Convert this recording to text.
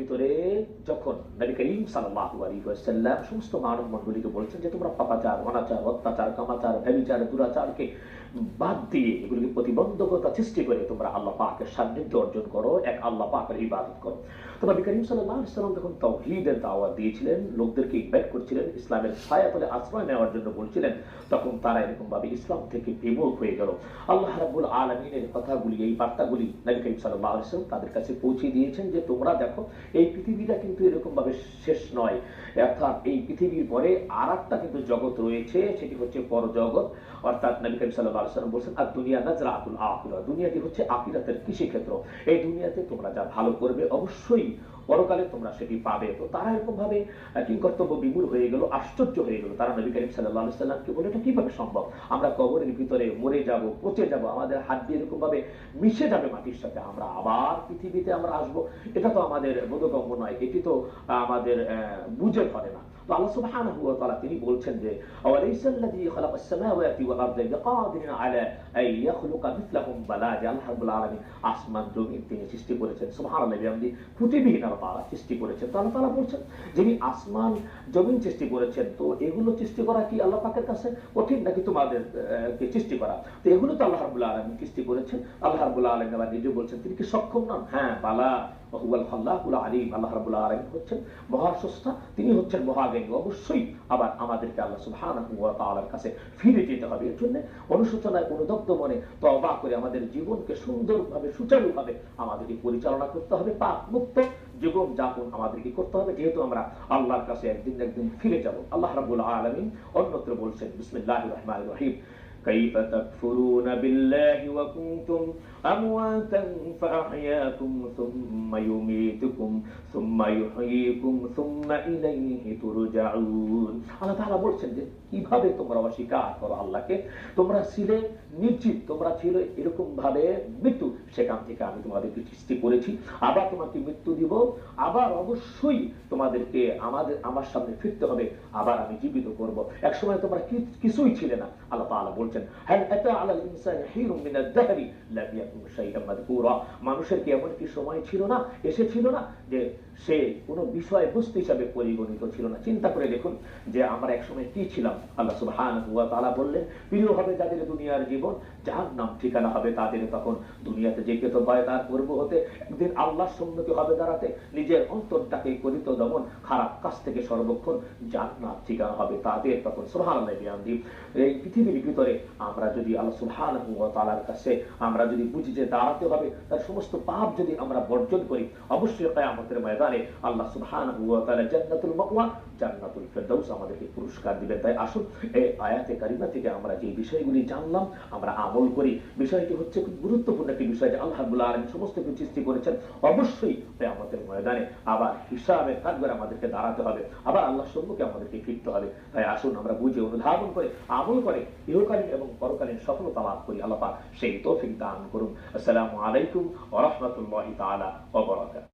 ভিতরে যখন নবী করিম সাল্লাল্লাহু আলাইহি ওয়াসাল্লাম সমস্ত মানব মণ্ডলীকে বলছেন যে তোমরা পাপাচার, অনাচার, অত্যাচার কামাচার ব্যভিচার দুরাচারকে বাদ দিয়ে এগুলিকে প্রতিবন্ধকতা সৃষ্টি করে তোমরা আল্লাহ পাকের সান্নিধ্য অর্জন করো, এক আল্লাহ পাকের ইবাদত করো। তো নবী করিম সাল্লাল্লাহু আলাইহি সাল্লাম যখন তাওহীদের দাওয়াত দিয়েছিলেন, লোকদেরকে ইনভাইট করছিলেন, ইসলামের ছায়াতলে আশ্রয় নেওয়ার জন্য বলছিলেন, তখন তারা এরকম ভাবে ইসলাম থেকে বিমুখ হয়ে গেল। আল্লাহ রাব্বুল আলামিনের কথাগুলি, এই বার্তাগুলি নবী করিম সাল্লাল্লাহু আলাইহি সাল্লাম তাদের কাছে পৌঁছে দিয়েছেন যে তোমরা দেখো এই পৃথিবীটা কিন্তু এরকম ভাবে শেষ নয়। অর্থাৎ এই পৃথিবীর পরে আর একটা কিন্তু জগৎ রয়েছে, সেটি হচ্ছে পরজগৎ। অর্থাৎ নবী করিম আলাইহি সাল্লাম বলছেন আর দুনিয়া নাজরাতুল আখিরা। দুনিয়াটি হচ্ছে আখিরাতের কৃষিক্ষেত্র। এই দুনিয়াতে তোমরা যা ভালো করবে অবশ্যই পরকালে তোমরা সেটি পাবে। তো তারা এরকম ভাবে কি কর্তব্য বিমূল হয়ে গেল, আশ্চর্য হয়ে গেল। তারা নবী করিম সাল্লাহ সাল্লামকে বলে, এটা কীভাবে সম্ভব? আমরা কবরের ভিতরে মরে যাব, পচে যাব, আমাদের হাত দিয়ে এরকম ভাবে মিশে যাবে মাটির সাথে, আমরা আবার পৃথিবীতে আমরা আসব। এটা তো আমাদের বোধগম্য নয়, এটি তো আমাদের বুঝে ধরে না। আল্লাহ সুবহানাহু ওয়া তাআলা তিনি বলছেন যে, আওয়ালাইসাল্লাযী খালাকাস সামাওয়াতি আরদা বিকাদিরিন আলা আই ইয়াখলুকা মিথলাহুম বালা আলামিন আসমান, জমিন তিনি সৃষ্টি করেছেন। সুবহানাল্লাহ সৃষ্টি করেছেন। বলছেন, যিনি আসমান, জমিন সৃষ্টি করেছেন, তো এগুলো সৃষ্টি করা কি আল্লাহ পাকের কাছে কঠিন নাকি তোমাদের কে সৃষ্টি করা? তো এগুলো তো আল্লাহ রাব্বুল আলামিন সৃষ্টি করেছেন। আল্লাহ রাব্বুল আলামিন আবার নিজে বলছেন, তিনি কি সক্ষম নন? হ্যাঁ বালা হুয়াল খাল্লাকুল আলিম, আল্লাহ রাব্বুল আলামিন হচ্ছেন মহাস্রষ্টা তিনি হচ্ছেন অবশ্যই আবার আমাদেরকে আল্লাহ কাছে ফিরে যেতে হবে। এর জন্য অনুশোচনায় অনুদগ্ধ মনে করে আমাদের জীবনকে সুন্দরভাবে, সুচারুভাবে আমাদেরকে পরিচালনা করতে হবে। পাপ মুক্ত জীবন যাপন আমাদেরকে করতে হবে। যেহেতু আমরা আল্লাহর কাছে একদিন একদিন ফিরে যাব। আল্লাহ রাব্বুল আলামিন অন্যত্র বলছেন, বিসমিল্লাহির রহমানির রহিম। كيف تكفرون بالله وكنتم أمواتا فأحياكم ثم يميتكم ثم يحييكم ثم إليه ترجعون আল্লাহ তাআলা বলছেন যে কিভাবে তোমরা অস্বীকার করো আল্লাহকে তোমরা ছিলে নিশ্চিত তোমরা ছিল এরকম ভাবে মৃত্যু সেখান থেকে আমি তোমাদেরকে সৃষ্টি করেছি। আবার তোমাকে মৃত্যু দিব। আবার অবশ্যই তোমাদেরকে আমাদের, আমার সামনে ফিরতে হবে। আবার আমি জীবিত করব। এক সময় তোমরা কিছুই ছিলে না, আল্লাহ তাআলা বলছেন হ্যাঁ এটা আলাল ইনসানি হিরুম মিনাদ দাহরি লাম ইয়াকুন শাইআন মাযকুরা? মানুষের কি এমন কি সময় ছিল না, এসেছিল না যে সে কোনো বিষয় বস্তু হিসাবে পরিগণিত ছিল না? চিন্তা করে দেখুন যে আমরা এক সময় কি ছিলাম? আল্লাহ সুবহানাহু ওয়া তাআলা বললেন প্রিয় হবে যাদের দুনিয়ার জীবন জাহান্নাম ঠিকানা হবে তাদের তখন। দুনিয়াতে কেত ভয় তার পূর্ব হতে, একদিন আল্লাহর সম্মুখে হবে দাঁড়াতে, নিজের অন্তরটাকে করিত দমন, খারাপ কাজ থেকে সর্বক্ষণ জান্নাত ঠিকানা হবে তাদের তখন। বিহামদি। এই পৃথিবীর ভিতরে আমরা যদি আল্লাহ সুবহানাহু ওয়া তাআলার কাছে আমরা যদি বুঝি যে দাঁড়াতে হবে, তার সমস্ত পাপ যদি আমরা বর্জন করি, অবশ্যই কিয়ামতের ময়দানে আল্লাহ ওয়া জান্নাতুল মাওয়া, জান্নাতুল ফেরদাউস আমাদেরকে পুরস্কার দিবেন। তাই আসুন, এই আয়াতে কারিমা থেকে আমরা যে বিষয়গুলি জানলাম, আমরা আমল করি। বিষয়টি হচ্ছে খুব গুরুত্বপূর্ণ একটি বিষয়। যে আল্লাহ আলম সমস্ত কিছু সৃষ্টি করেছেন, অবশ্যই আমাদের ময়দানে আবার হিসাবে কাঠগড়ে আমাদেরকে দাঁড়াতে হবে, আবার আল্লাহ সম্মুখে আমাদেরকে ফিরতে হবে। তাই আসুন আমরা বুঝে অনুধাবন করে, আমল করে ইহকালীন এবং পরকালীন সফলতা লাভ করি। আল্লাহ পাক সেই তৌফিক দান করুন। আসসালামু আলাইকুম ওরহমতুল্লাহ তালা বারাকাতুহু।